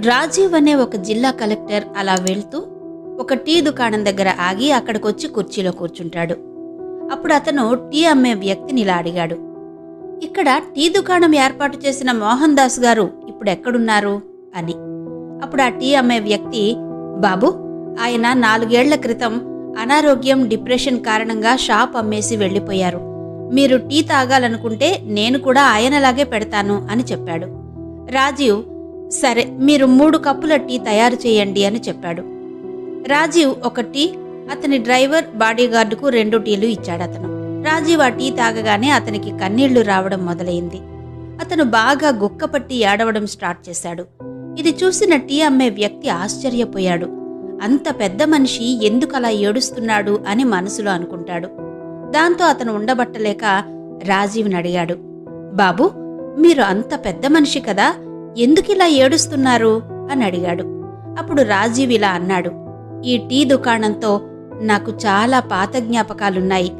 రాజీవ్ అనే ఒక జిల్లా కలెక్టర్ అలా వెళ్తూ ఒక టీ దుకాణం దగ్గర ఆగి అక్కడికొచ్చి కుర్చీలో కూర్చుంటాడు. అప్పుడు అతను టీ అమ్మే వ్యక్తిని ఇలా అడిగాడు. ఇక్కడ టీ దుకాణం ఏర్పాటు చేసిన మోహన్ దాస్ గారు ఇప్పుడు ఎక్కడున్నారు? అని. అప్పుడు ఆ టీ అమ్మే వ్యక్తి బాబు ఆయన నాలుగేళ్ళ క్రితం అనారోగ్యం డిప్రెషన్ కారణంగా షాప్ అమ్మేసి వెళ్ళిపోయారు. మీరు టీ తాగాలనుకుంటే నేను కూడా ఆయనలాగే పెడతాను అని చెప్పాడు. రాజీవ్ సరే మీరు మూడు కప్పుల టీ తయారు చేయండి అని చెప్పాడు. రాజీవ్ ఒక టీ అతని డ్రైవర్ బాడీగార్డుకు రెండు టీలు ఇచ్చాడు అతను. రాజీవ్ ఆ టీ తాగగానే అతనికి కన్నీళ్ళు రావడం మొదలైంది. అతను బాగా గుక్కపట్టి ఏడవడం స్టార్ట్ చేశాడు. ఇది చూసిన టీ అమ్మే వ్యక్తి ఆశ్చర్యపోయాడు. అంత పెద్ద మనిషి ఎందుకలా ఏడుస్తున్నాడు అని మనసులో అనుకుంటాడు. దాంతో అతను ఉండబట్టలేక రాజీవ్ని అడిగాడు. బాబు మీరు అంత పెద్ద మనిషి కదా ఎందుకిలా ఏడుస్తున్నారు? అని అడిగాడు. అప్పుడు రాజీవ్ ఇలా అన్నాడు. ఈ టీ దుకాణంతో నాకు చాలా పాత జ్ఞాపకాలున్నాయి.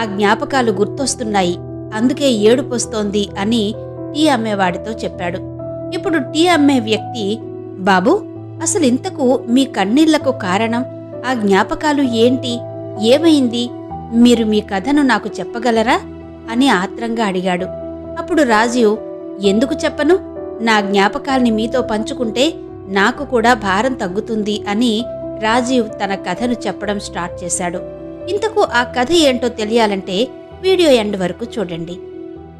ఆ జ్ఞాపకాలు గుర్తొస్తున్నాయి. అందుకే ఏడుపొస్తోంది అని టీ అమ్మేవాడితో చెప్పాడు. ఇప్పుడు టీ అమ్మే వ్యక్తి బాబు అసలు ఇంతకు మీ కన్నీళ్ళకు కారణం? ఆ జ్ఞాపకాలు ఏంటి? ఏమైంది? మీరు మీ కథను నాకు చెప్పగలరా? అని ఆత్రంగా అడిగాడు. అప్పుడు రాజీవ్ ఎందుకు చెప్పను? నా జ్ఞాపకాల్ని మీతో పంచుకుంటే నాకు కూడా భారం తగ్గుతుంది అని రాజీవ్ తన కథను చెప్పడం స్టార్ట్ చేశాడు. ఇంతకు ఆ కథ ఏంటో తెలియాలంటే వీడియో ఎండ్ వరకు చూడండి.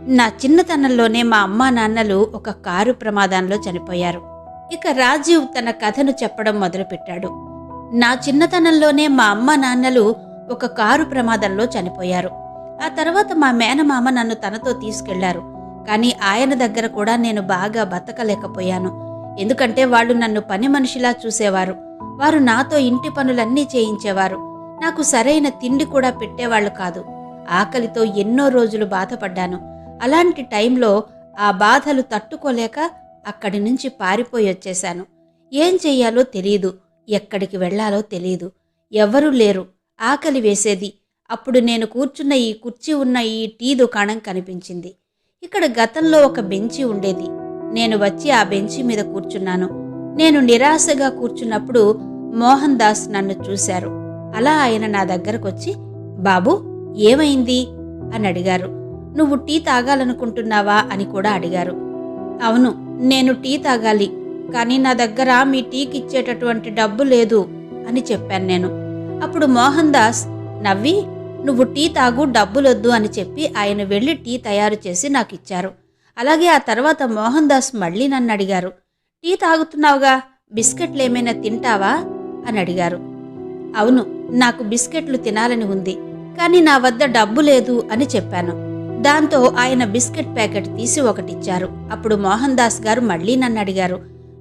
నా చిన్నతనంలోనే మా అమ్మా నాన్నలు ఒక కారు ప్రమాదంలో చనిపోయారు. ఇక రాజీవ్ తన కథను చెప్పడం మొదలుపెట్టాడు. నా చిన్నతనంలోనే మా అమ్మ నాన్నలు ఒక కారు ప్రమాదంలో చనిపోయారు. ఆ తర్వాత మా మేనమామ నన్ను తనతో తీసుకెళ్ళారు. కానీ ఆయన దగ్గర కూడా నేను బాగా బతకలేకపోయాను. ఎందుకంటే వాళ్ళు నన్ను పని మనిషిలా చూసేవారు. వారు నాతో ఇంటి పనులన్నీ చేయించేవారు. నాకు సరైన తిండి కూడా పెట్టేవాళ్ళు కాదు. ఆకలితో ఎన్నో రోజులు బాధపడ్డాను. అలాంటి టైంలో ఆ బాధలు తట్టుకోలేక అక్కడి నుంచి పారిపోయి వచ్చేశాను. ఏం చెయ్యాలో తెలియదు ఎక్కడికి వెళ్ళాలో తెలియదు ఎవ్వరూ లేరు. ఆకలి వేసేది. అప్పుడు నేను కూర్చున్న ఈ కుర్చీ ఉన్న ఈ టీ దుకాణం కనిపించింది. ఇక్కడ గతంలో ఒక బెంచి ఉండేది. నేను వచ్చి ఆ బెంచి మీద కూర్చున్నాను. నేను నిరాశగా కూర్చున్నప్పుడు మోహన్ దాస్ నన్ను చూశారు. అలా ఆయన నా దగ్గరకొచ్చి బాబు ఏమైంది? అని అడిగారు. నువ్వు టీ తాగాలనుకుంటున్నావా? అని కూడా అడిగారు. అవును నేను టీ తాగాలి కానీ నా దగ్గర మీ టీకి ఇచ్చేటటువంటి డబ్బు లేదు అని చెప్పాను నేను. అప్పుడు మోహన్ దాస్ నవ్వి నువ్వు టీ తాగు డబ్బులొద్దు అని చెప్పి ఆయన వెళ్ళి టీ తయారు చేసి నాకు ఇచ్చారు అలాగే ఆ తర్వాత మోహన్ దాస్ మళ్ళీ నన్ను అడిగారు టీ తాగుతున్నావుగా బిస్కెట్లు ఏమైనా తింటావా? అని అడిగారు అవును నాకు బిస్కెట్లు తినాలని ఉంది కానీ నా వద్ద డబ్బు లేదు అని చెప్పాను. దాంతో ఆయన బిస్కెట్ ప్యాకెట్ తీసి ఒకటిచ్చారు. అప్పుడు మోహన్ దాస్ గారు మళ్ళీ నన్ను అడిగారు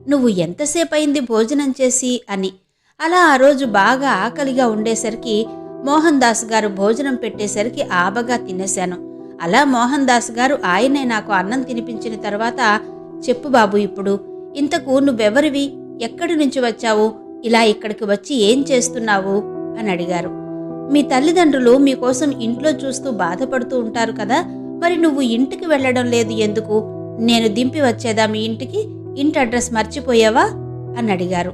నువ్వు ఎంతసేపు అయింది భోజనం చేసి అని. అలా ఆ రోజు బాగా ఆకలిగా ఉండేసరికి మోహన్ దాస్ గారు భోజనం పెట్టేసరికి ఆబగా తినేశాను. అలా మోహన్ దాస్ గారు ఆయనే నాకు అన్నం తినిపించిన తర్వాత చెప్పు బాబు ఇప్పుడు ఇంతకు నువ్వెవరివి? ఎక్కడి నుంచి వచ్చావు? ఇలా ఇక్కడికి వచ్చి ఏం చేస్తున్నావు? అని అడిగారు. మీ తల్లిదండ్రులు మీకోసం ఇంట్లో చూస్తూ బాధపడుతూ ఉంటారు కదా మరి నువ్వు ఇంటికి వెళ్ళడం లేదు ఎందుకు? నేను దింపి వచ్చేదా మీ ఇంటికి? ఇంటి అడ్రస్ మర్చిపోయావా? అని అడిగారు.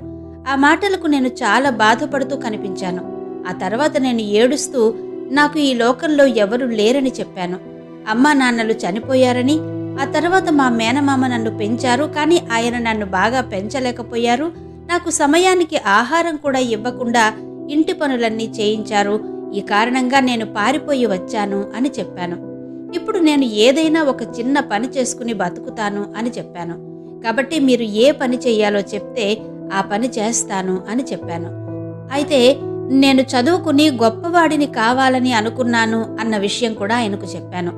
ఆ మాటలకు నేను చాలా బాధపడుతూ కనిపించాను. ఆ తర్వాత నేను ఏడుస్తూ నాకు ఈ లోకంలో ఎవరు లేరని చెప్పాను. అమ్మా నాన్నలు చనిపోయారని ఆ తర్వాత మా మేనమామ నన్ను పెంచారు కానీ ఆయన నన్ను బాగా పెంచలేకపోయారు. నాకు సమయానికి ఆహారం కూడా ఇవ్వకుండా ఇంటి పనులన్నీ చేయించారు. ఈ కారణంగా నేను పారిపోయి వచ్చాను అని చెప్పాను. ఇప్పుడు నేను ఏదైనా ఒక చిన్న పని చేసుకుని బతుకుతాను అని చెప్పాను. కాబట్టి మీరు ఏ పని చెయ్యాలో చెప్తే ఆ పని చేస్తాను అని చెప్పాను. అయితే నేను చదువుకుని గొప్పవాడిని కావాలని అనుకున్నాను అన్న విషయం కూడా ఆయనకు చెప్పాను.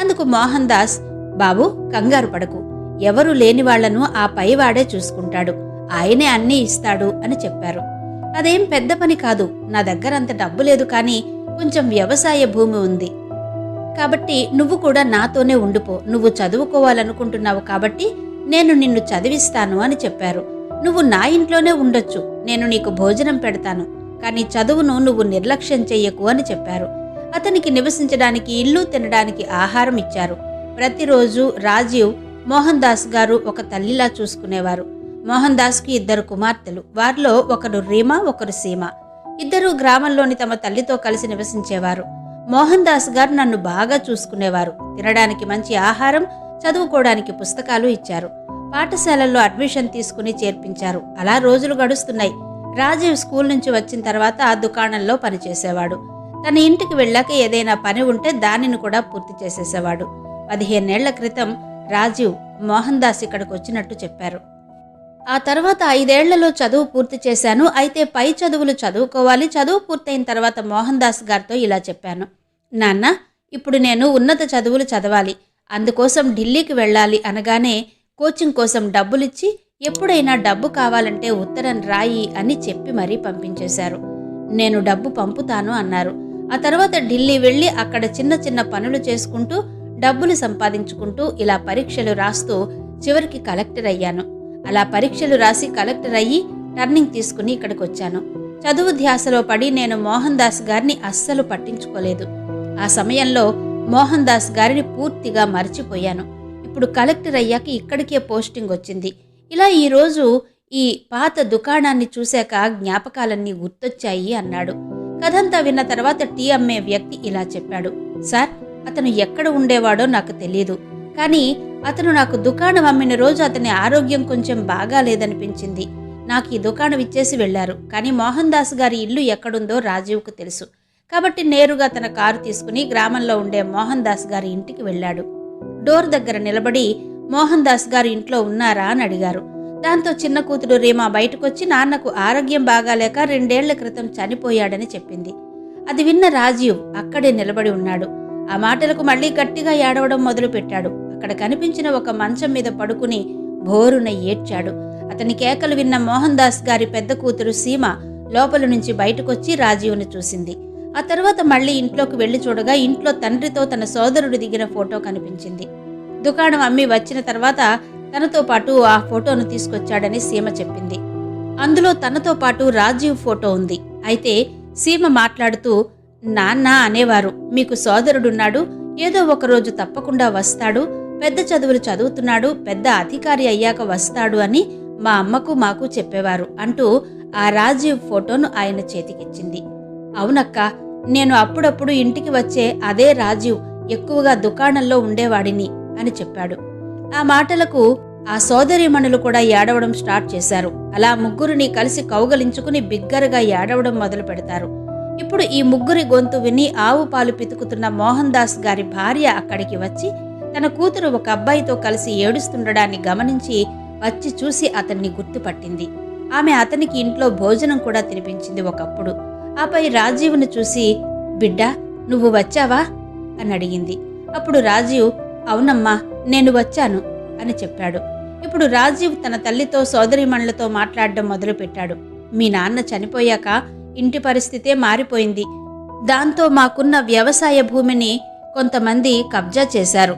అందుకు మోహన్ దాస్ బాబు కంగారు పడకు. ఎవరు లేని వాళ్ళను ఆ పైవాడే చూసుకుంటాడు. ఆయనే అన్నీ ఇస్తాడు అని చెప్పారు. అదేం పెద్ద పని కాదు. నా దగ్గర అంత డబ్బు లేదు కానీ కొంచెం వ్యవసాయ భూమి ఉంది. కాబట్టి నువ్వు కూడా నాతోనే ఉండిపో. నువ్వు చదువుకోవాలనుకుంటున్నావు కాబట్టి నేను నిన్ను చదివిస్తాను అని చెప్పారు. నువ్వు నా ఇంట్లోనే ఉండొచ్చు. నేను నీకు భోజనం పెడతాను. కానీ చదువును నువ్వు నిర్లక్ష్యం చెయ్యకు అని చెప్పారు. అతనికి నివసించడానికి ఇల్లు తినడానికి ఆహారం ఇచ్చారు. ప్రతిరోజు రాజీవ్ మోహన్ దాస్ గారు ఒక తల్లిలా చూసుకునేవారు. మోహన్ దాస్కి ఇద్దరు కుమార్తెలు. వారిలో ఒకరు రీమా ఒకరు సీమ. ఇద్దరూ గ్రామంలోని తమ తల్లితో కలిసి నివసించేవారు. మోహన్ దాస్ గారు నన్ను బాగా చూసుకునేవారు. తినడానికి మంచి ఆహారం చదువుకోవడానికి పుస్తకాలు ఇచ్చారు. పాఠశాలల్లో అడ్మిషన్ తీసుకుని చేర్పించారు. అలా రోజులు గడుస్తున్నాయి. రాజీవ్ స్కూల్ నుంచి వచ్చిన తర్వాత ఆ దుకాణంలో పనిచేసేవాడు. తన ఇంటికి వెళ్ళాక ఏదైనా పని ఉంటే దానిని కూడా పూర్తి చేసేసేవాడు. పదిహేనేళ్ళ క్రితం రాజీవ్ మోహన్ దాస్ ఇక్కడికి వచ్చినట్టు చెప్పారు. ఆ తర్వాత ఐదేళ్ళలో చదువు పూర్తి చేశాను. అయితే పై చదువులు చదువుకోవాలి. చదువు పూర్తయిన తర్వాత మోహన్ దాస్ గారితో ఇలా చెప్పాను. నాన్న ఇప్పుడు నేను ఉన్నత చదువులు చదవాలి. అందుకోసం ఢిల్లీకి వెళ్ళాలి అనగానే కోచింగ్ కోసం డబ్బులిచ్చి ఎప్పుడైనా డబ్బు కావాలంటే ఉత్తరం రాయి అని చెప్పి మరీ పంపించేశారు. నేను డబ్బు పంపుతాను అన్నారు. ఆ తర్వాత ఢిల్లీ వెళ్ళి అక్కడ చిన్న చిన్న పనులు చేసుకుంటూ డబ్బులు సంపాదించుకుంటూ ఇలా పరీక్షలు రాస్తూ చివరికి కలెక్టర్ అయ్యాను. అలా పరీక్షలు రాసి కలెక్టర్ అయ్యి టర్నింగ్ తీసుకుని ఇక్కడికి వచ్చాను చదువు ధ్యాసలో పడి నేను మోహన్ దాస్ గారిని అస్సలు పట్టించుకోలేదు. ఆ సమయంలో మోహన్ దాస్ గారిని పూర్తిగా మర్చిపోయాను. ఇప్పుడు కలెక్టర్ అయ్యాక ఇక్కడికే పోస్టింగ్ వచ్చింది. ఇలా ఈరోజు ఈ పాత దుకాణాన్ని చూశాక జ్ఞాపకాలన్నీ గుర్తొచ్చాయి అన్నాడు. కథంతా విన్న తర్వాత టీ అమ్మే వ్యక్తి ఇలా చెప్పాడు. సార్ అతను ఎక్కడ ఉండేవాడో నాకు తెలియదు కానీ అతను నాకు దుకాణం అమ్మిన రోజు అతని ఆరోగ్యం కొంచెం బాగాలేదనిపించింది. నాకు ఈ దుకాణం ఇచ్చేసి వెళ్ళారు కానీ మోహన్ దాస్ గారి ఇల్లు ఎక్కడుందో రాజీవ్కు తెలుసు. కాబట్టి నేరుగా తన కారు తీసుకుని గ్రామంలో ఉండే మోహన్ దాస్ గారి ఇంటికి వెళ్ళాడు. డోర్ దగ్గర నిలబడి మోహన్ దాస్ గారు ఇంట్లో ఉన్నారా అని అడిగారు. దాంతో చిన్న కూతురు రీమా బయటకొచ్చి నాన్నకు ఆరోగ్యం బాగాలేక రెండేళ్ళ క్రితం చనిపోయాడని చెప్పింది. అది విన్న రాజీవ్ అక్కడే నిలబడి ఉన్నాడు. ఆ మాటలకు మళ్ళీ గట్టిగా ఏడవడం మొదలుపెట్టాడు. అక్కడ కనిపించిన ఒక మంచం మీద పడుకుని భోరున ఏడ్చాడు. అతని కేకలు విన్న మోహన్ దాస్ గారి పెద్ద కూతురు సీమ లోపల నుంచి బయటకొచ్చి రాజీవ్ను చూసింది. ఆ తర్వాత మళ్ళీ ఇంట్లోకి వెళ్ళి చూడగా ఇంట్లో తండ్రితో తన సోదరుడు దిగిన ఫోటో కనిపించింది. దుకాణం అమ్మి వచ్చిన తర్వాత తనతో పాటు ఆ ఫోటోను తీసుకొచ్చాడని సీమ చెప్పింది. అందులో తనతో పాటు రాజీవ్ ఫోటో ఉంది. అయితే సీమ మాట్లాడుతూ నాన్న అనేవారు మీకు సోదరుడున్నాడు ఏదో ఒకరోజు తప్పకుండా వస్తాడు పెద్ద చదువులు చదువుతున్నాడు పెద్ద అధికారి అయ్యాక వస్తాడు అని మా అమ్మకు మాకు చెప్పేవారు అంటూ ఆ రాజీవ్ ఫోటోను ఆయన చేతికిచ్చింది. అవునక్క నేను అప్పుడప్పుడు ఇంటికి వచ్చే అదే రాజీవ్ ఎక్కువగా దుకాణంలో ఉండేవాడిని. అని చెప్పాడు. ఆ మాటలకు ఆ సోదరీమణులు కూడా ఏడవడం స్టార్ట్ చేశారు. అలా ముగ్గురిని కలిసి కౌగలించుకుని బిగ్గరగా ఏడవడం మొదలు పెడతారు. ఇప్పుడు ఈ ముగ్గురి గొంతు విని ఆవు పాలు పితుకుతున్న మోహన్ దాస్ గారి భార్య అక్కడికి వచ్చి తన కూతురు ఒక అబ్బాయితో కలిసి ఏడుస్తుండడాన్ని గమనించి వచ్చి చూసి అతన్ని గుర్తుపట్టింది. ఆమె అతనికి ఇంట్లో భోజనం కూడా తినిపించింది ఒకప్పుడు. ఆపై రాజీవ్ను చూసి బిడ్డా నువ్వు వచ్చావా? అని అడిగింది. అప్పుడు రాజీవ్ అవునమ్మా నేను వచ్చాను అని చెప్పాడు. ఇప్పుడు రాజీవ్ తన తల్లితో సోదరిమణులతో మాట్లాడడం మొదలుపెట్టాడు. మీ నాన్న చనిపోయాక ఇంటి పరిస్థితే మారిపోయింది. దాంతో మాకున్న వ్యవసాయ భూమిని కొంతమంది కబ్జా చేశారు.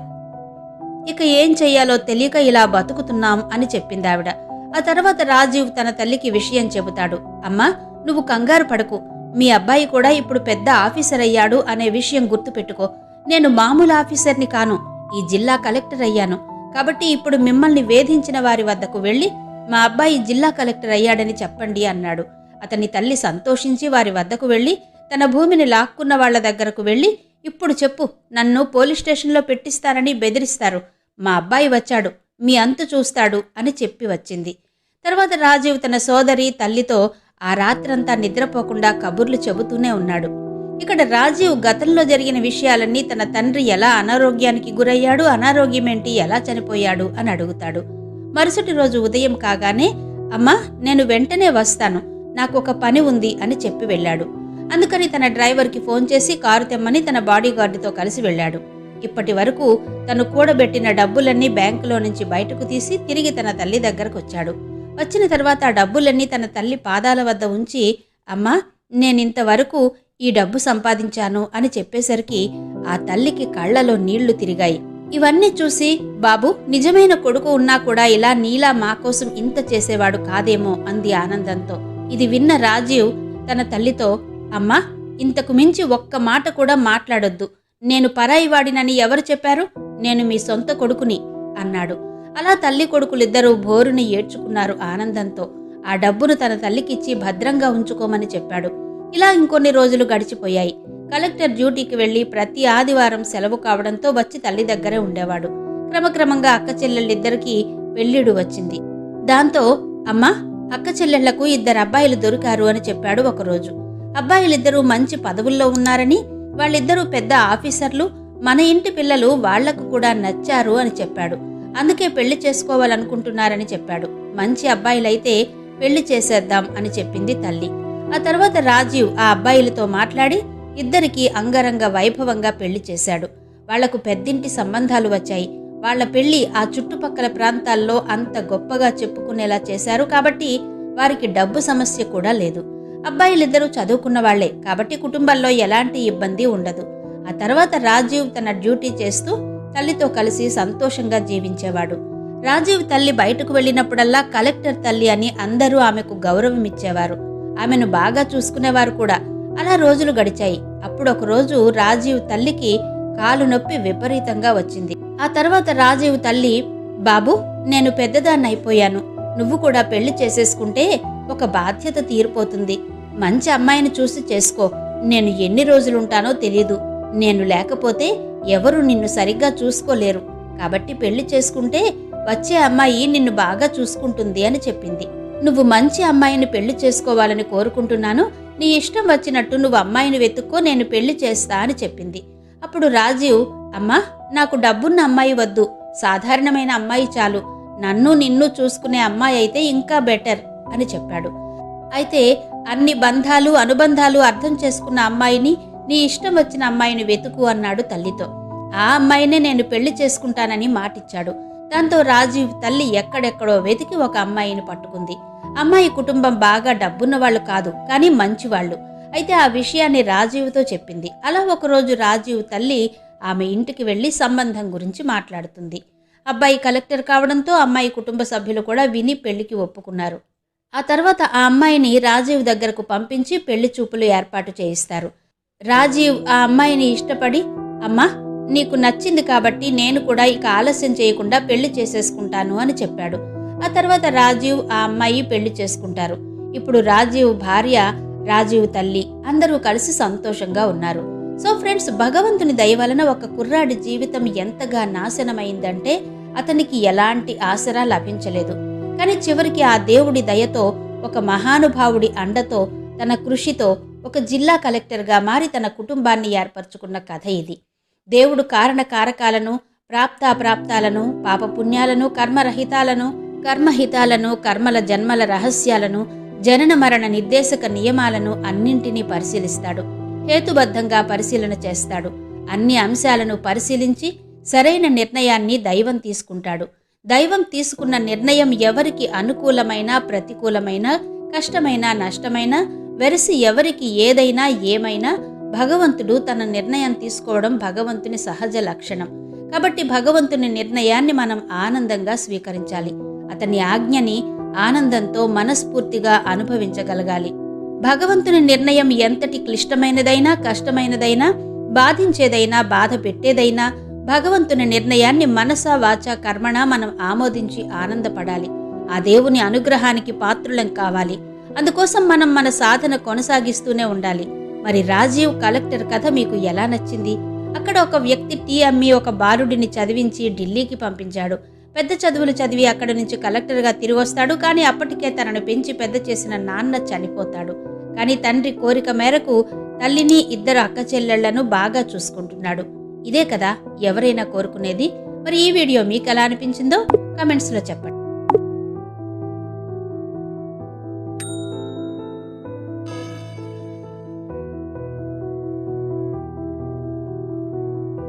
ఇక ఏం చెయ్యాలో తెలియక ఇలా బతుకుతున్నాం అని చెప్పింది ఆవిడ. ఆ తర్వాత రాజీవ్ తన తల్లికి విషయం చెబుతాడు. అమ్మా నువ్వు కంగారు పడకు. మీ అబ్బాయి కూడా ఇప్పుడు పెద్ద ఆఫీసర్ అయ్యాడు అనే విషయం గుర్తుపెట్టుకో. నేను మామూలు ఆఫీసర్ని కాను. ఈ జిల్లా కలెక్టర్ అయ్యాను. కాబట్టి ఇప్పుడు మిమ్మల్ని వేధించిన వారి వద్దకు వెళ్ళి మా అబ్బాయి జిల్లా కలెక్టర్ అయ్యాడని చెప్పండి అన్నాడు. అతని తల్లి సంతోషించి వారి వద్దకు వెళ్ళి తన భూమిని లాక్కున్న వాళ్ళ దగ్గరకు వెళ్ళి ఇప్పుడు చెప్పు నన్ను పోలీస్ స్టేషన్లో పెట్టిస్తానని బెదిరిస్తారు. మా అబ్బాయి వచ్చాడు మీ అంతు చూస్తాడు అని చెప్పి వచ్చింది. తర్వాత రాజీవ్ తన సోదరి తల్లితో ఆ రాత్రంతా నిద్రపోకుండా కబుర్లు చెబుతూనే ఉన్నాడు. ఇక్కడ రాజీవ్ గతంలో జరిగిన విషయాలన్నీ తన తండ్రి ఎలా అనారోగ్యానికి గురయ్యాడు అనారోగ్యమేంటి ఎలా చనిపోయాడు అని అడుగుతాడు. మరుసటి రోజు ఉదయం కాగానే అమ్మా నేను వెంటనే వస్తాను నాకు ఒక పని ఉంది అని చెప్పి వెళ్ళాడు. అందుకని తన డ్రైవర్కి ఫోన్ చేసి కారు తెమ్మని తన బాడీగార్డుతో కలిసి వెళ్ళాడు. ఇప్పటి వరకు తను కూడబెట్టిన డబ్బులన్నీ బ్యాంకులో నుంచి బయటకు తీసి తిరిగి తన తల్లి దగ్గరకు వచ్చాడు. వచ్చిన తర్వాత ఆ డబ్బులన్నీ తన తల్లి పాదాల వద్ద ఉంచి అమ్మా నేనింతవరకు ఈ డబ్బు సంపాదించాను అని చెప్పేసరికి ఆ తల్లికి కళ్ళలో నీళ్ళు తిరిగాయి. ఇవన్నీ చూసి బాబు నిజమైన కొడుకు ఉన్నా కూడా ఇలా నీలా మా కోసం ఇంత చేసేవాడు కాదేమో అంది ఆనందంతో. ఇది విన్న రాజీవ్ తన తల్లితో అమ్మా ఇంతకు మించి ఒక్క మాట కూడా మాట్లాడొద్దు. నేను పరాయివాడినని ఎవరు చెప్పారు? నేను మీ సొంత కొడుకుని అన్నాడు. అలా తల్లి కొడుకులిద్దరూ బోరుని ఏడ్చుకున్నారు ఆనందంతో. ఆ డబ్బును తన తల్లికిచ్చి భద్రంగా ఉంచుకోమని చెప్పాడు. ఇలా ఇంకొన్ని రోజులు గడిచిపోయాయి. కలెక్టర్ డ్యూటీకి వెళ్ళి ప్రతి ఆదివారం సెలవు కావడంతో వచ్చి తల్లి దగ్గరే ఉండేవాడు. క్రమక్రమంగా అక్క చెల్లెళ్ళిద్దరికీ పెళ్ళిడు వచ్చింది. దాంతో అమ్మా అక్క చెల్లెళ్ళకు ఇద్దరు అబ్బాయిలు దొరికారు అని చెప్పాడు ఒకరోజు. అబ్బాయిలిద్దరూ మంచి పదవుల్లో ఉన్నారని వాళ్ళిద్దరూ పెద్ద ఆఫీసర్లు మన ఇంటి పిల్లలు వాళ్ళకు కూడా నచ్చారు అని చెప్పాడు. అందుకే పెళ్ళి చేసుకోవాలనుకుంటున్నారని చెప్పాడు. మంచి అబ్బాయిలైతే పెళ్ళి చేసేద్దాం అని చెప్పింది తల్లి. ఆ తర్వాత రాజీవ్ ఆ అబ్బాయిలతో మాట్లాడి ఇద్దరికి అంగరంగ వైభవంగా పెళ్ళి చేశాడు. వాళ్ళకు పెద్దింటి సంబంధాలు వచ్చాయి. వాళ్ళ పెళ్ళి ఆ చుట్టుపక్కల ప్రాంతాల్లో అంత గొప్పగా చెప్పుకునేలా చేశారు కాబట్టి వారికి డబ్బు సమస్య కూడా లేదు. అబ్బాయిలిద్దరూ చదువుకున్న వాళ్ళే కాబట్టి కుటుంబంలో ఎలాంటి ఇబ్బంది ఉండదు. ఆ తర్వాత రాజీవ్ తన డ్యూటీ చేస్తూ తల్లితో కలిసి సంతోషంగా జీవించేవాడు. రాజీవ్ తల్లి బయటకు వెళ్ళినప్పుడల్లా కలెక్టర్ తల్లి అని అందరూ ఆమెకు గౌరవం ఇచ్చేవారు ఆమెను బాగా చూసుకునేవారు కూడా. అలా రోజులు గడిచాయి. అప్పుడు ఒకరోజు రాజీవ్ తల్లికి కాలు నొప్పి విపరీతంగా వచ్చింది. ఆ తర్వాత రాజీవ్ తల్లి బాబు నేను పెద్దదాన్ని అయిపోయాను నువ్వు కూడా పెళ్ళి చేసేసుకుంటే ఒక బాధ్యత తీరిపోతుంది. మంచి అమ్మాయిని చూసి చేసుకో. నేను ఎన్ని రోజులుంటానో తెలీదు. నేను లేకపోతే ఎవరు నిన్ను సరిగ్గా చూసుకోలేరు. కాబట్టి పెళ్ళి చేసుకుంటే వచ్చే అమ్మాయి నిన్ను బాగా చూసుకుంటుంది అని చెప్పింది. నువ్వు మంచి అమ్మాయిని పెళ్ళి చేసుకోవాలని కోరుకుంటున్నాను. నీ ఇష్టం వచ్చినట్టు నువ్వు అమ్మాయిని వెతుక్కో నేను పెళ్ళి చేస్తా అని చెప్పింది. అప్పుడు రాజీవ్ అమ్మా నాకు డబ్బున్న అమ్మాయి వద్దు. సాధారణమైన అమ్మాయి చాలు. నన్ను నిన్ను చూసుకునే అమ్మాయి అయితే ఇంకా బెటర్ అని చెప్పాడు. అయితే అన్ని బంధాలు అనుబంధాలు అర్థం చేసుకున్న అమ్మాయిని నీ ఇష్టం వచ్చిన అమ్మాయిని వెతుకు అన్నాడు తల్లితో. ఆ అమ్మాయినే నేను పెళ్ళి చేసుకుంటానని మాటిచ్చాడు. దాంతో రాజీవ్ తల్లి ఎక్కడెక్కడో వెతికి ఒక అమ్మాయిని పట్టుకుంది. అమ్మాయి కుటుంబం బాగా డబ్బున్న వాళ్ళు కాదు కానీ మంచివాళ్ళు. అయితే ఆ విషయాన్ని రాజీవ్తో చెప్పింది. అలా ఒకరోజు రాజీవ్ తల్లి ఆమె ఇంటికి వెళ్ళి సంబంధం గురించి మాట్లాడుతుంది. అబ్బాయి కలెక్టర్ కావడంతో అమ్మాయి కుటుంబ సభ్యులు కూడా విని పెళ్ళికి ఒప్పుకున్నారు. ఆ తర్వాత ఆ అమ్మాయిని రాజీవ్ దగ్గరకు పంపించి పెళ్ళి చూపులు ఏర్పాటు చేయిస్తారు. రాజీవ్ ఆ అమ్మాయిని ఇష్టపడి అమ్మా నీకు నచ్చింది కాబట్టి నేను కూడా ఇక ఆలస్యం చేయకుండా పెళ్ళి చేసేసుకుంటాను అని చెప్పాడు. ఆ తర్వాత రాజీవ్ ఆ అమ్మాయి పెళ్ళి చేసుకుంటారు. ఇప్పుడు రాజీవ్ భార్య రాజీవ్ తల్లి అందరూ కలిసి సంతోషంగా ఉన్నారు. సో ఫ్రెండ్స్ భగవంతుని దయ వలన ఒక కుర్రాడి జీవితం ఎంతగా నాశనమైందంటే అతనికి ఎలాంటి ఆసరా లభించలేదు. కానీ చివరికి ఆ దేవుడి దయతో ఒక మహానుభావుడి అండతో తన కృషితో ఒక జిల్లా కలెక్టర్గా మారి తన కుటుంబాన్ని ఏర్పరచుకున్న కథ ఇది. దేవుడు కారణ కారకాలను ప్రాప్తాప్రాప్తాలను పాపపుణ్యాలను కర్మరహితాలను కర్మహితాలను కర్మల జన్మల రహస్యాలను జనన మరణ నిర్దేశక నియమాలను అన్నింటినీ పరిశీలిస్తాడు. హేతుబద్ధంగా పరిశీలన చేస్తాడు. అన్ని అంశాలను పరిశీలించి సరైన నిర్ణయాన్ని దైవం తీసుకుంటాడు. దైవం తీసుకున్న నిర్ణయం ఎవరికి అనుకూలమైన ప్రతికూలమైన కష్టమైన నష్టమైన వెరసి ఎవరికి ఏదైనా ఏమైనా భగవంతుడు తన నిర్ణయం తీసుకోవడం భగవంతుని సహజ లక్షణం. కాబట్టి భగవంతుని నిర్ణయాన్ని మనం ఆనందంగా స్వీకరించాలి. అతని ఆజ్ఞని ఆనందంతో మనస్ఫూర్తిగా అనుభవించగలగాలి. భగవంతుని నిర్ణయం ఎంతటి క్లిష్టమైనదైనా కష్టమైనదైనా బాధించేదైనా బాధ పెట్టేదైనా భగవంతుని నిర్ణయాన్ని మనస వాచా కర్మణ మనం ఆమోదించి ఆనందపడాలి. ఆ దేవుని అనుగ్రహానికి పాత్రులం కావాలి. అందుకోసం మనం మన సాధన కొనసాగిస్తూనే ఉండాలి. మరి రాజీవ్ కలెక్టర్ కథ మీకు ఎలా నచ్చింది? అక్కడ ఒక వ్యక్తి టీ అమ్మి ఒక బాలుడిని చదివించి ఢిల్లీకి పంపించాడు. పెద్ద చదువులు చదివి అక్కడి నుంచి కలెక్టర్గా తిరిగొస్తాడు. కానీ అప్పటికే తనను పెంచి పెద్ద చేసిన నాన్న చనిపోతాడు. కానీ తండ్రి కోరిక మేరకు తల్లిని ఇద్దరు అక్క చెల్లెళ్ళను బాగా చూసుకుంటున్నాడు. ఇదే కదా ఎవరైనా కోరుకునేది? మరి ఈ వీడియో మీకు ఎలా అనిపించిందో కమెంట్స్లో చెప్పండి.